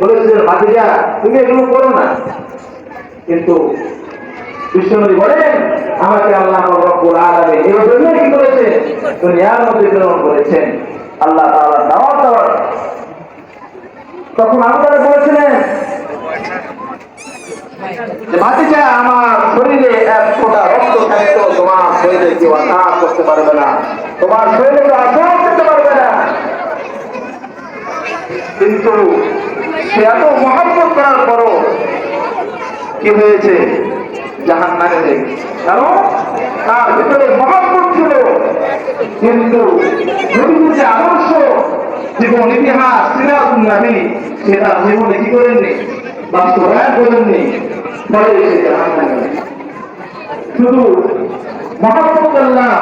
বলেছিলেন ভাতিজা তুমি এগুলো করো না। কিন্তু বিশ্বনবী বলেন, আমাকে আল্লাহ রব্বুল আলামিন জন্য কি করেছে? দুনিয়ার মধ্যে প্রেরণ করেছেন। আল্লাহ তাআলা দাওয়াত দেওয়ার তখন আপনারা বলেছিলেন যে ভাতিজা আমার শরীরে এক ফোঁটা রক্ত থাকতো তোমার শরীরে কেউ আঘাত করতে পারবে না। তোমার শরীরে কেউ আঘাত করতে পারবে না। কিন্তু সে এত মহাব্বত করার পরও কি হয়েছে? জাহান নামে কারণ তার ভিতরে মহাব্বত ছিল। কিন্তু যে আদর্শ, জীবন, ইতিহাস সিরাজুল নবী সেটা জীবনে কি করেননি? বাস্তবায়ন করেননি। ফলে সে জাহান নামে শুধু মহাব্বত আল্লাহ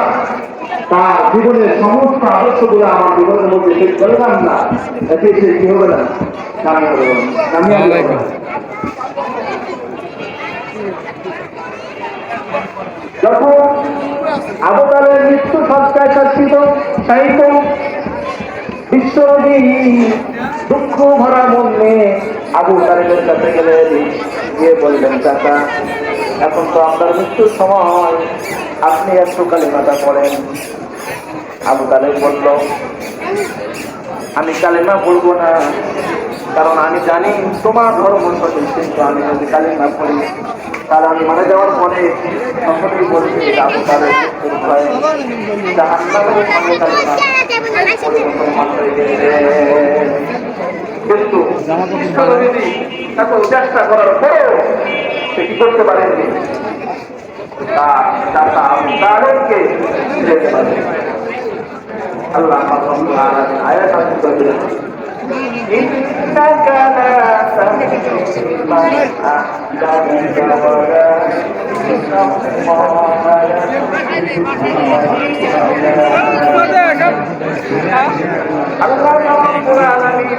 তার জীবনের সমস্ত আদর্শগুলো আমার জীবনের মধ্যে শেষ করলাম না। এতে সে কি হবে না? মৃত্যু বিশ্বরোগী দুঃখ ভরা মন আবু তালেবের কাছে গেলেন। গিয়ে বললেন, চাচা এখন তো আপনার মৃত্যুর সময় আপনি একটু কালিমাটা পড়েন আবু তালেব বলল, আমি কালিমা বলব না, কারণ আমি জানি তোমার ধর্ম সঠিক, কিন্তু আমি যদি কালিমা পড়ি, তাহলে আমি মারা যাওয়ার পরে সকলেই এটা আবু তালেব। কিন্তু চেষ্টা করার পরেও সে কি করতে পারেননি তার চাচা আবু তালেবকে যেতে পারে আল্লাহ রব্বুল আলামিন আয়াত নাযিল করেছেন إنك لا تهدي من أحببت ولكن الله رب العالمين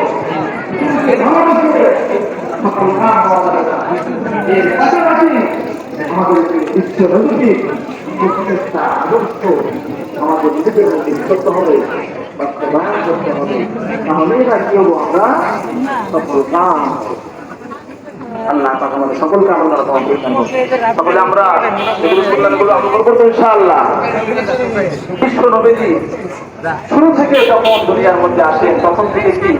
রোগ, আমাদের বিশ্বনবীকে প্রত্যেকটা আদর্শ আমাদের নিজেদের মধ্যে করতে হবে হবে তাহলে আমরা সকলকে আমরা সকলে আমরা এগুলো বিশ্ব নবীজি শুরু থেকে যখন দুনিয়ার মধ্যে আসেন তখন থেকে কি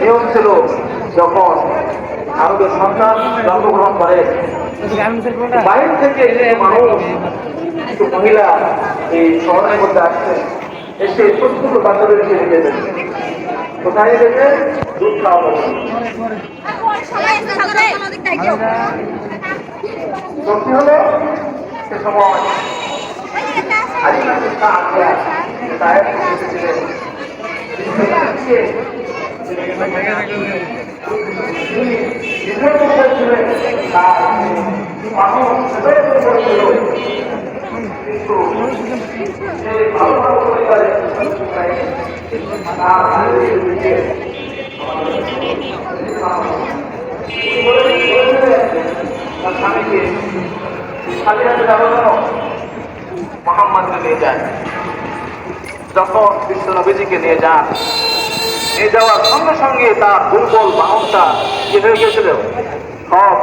নিয়ম ছিল যখন আরবের সন্তান জন্মগ্রহণ করে, বাইরে থেকে মানুষ, কিছু মহিলা এই শহরের মধ্যে আসছে, এসে ছোট ছোট বাচ্চাদের রেখে দেবে কোথায় দেবে দুধ খাওয়ানো সত্যি হলো সে সময় আলিমাকে তা আগে তাই এসেছিলেন মোহাম্মদকে নিয়ে যায় যখন বিশ্ব নবীজিকে নিয়ে যান, নিয়ে যাওয়ার সঙ্গে সঙ্গে তার দুর্বল বাহনটা কি হয়ে গেছিল সব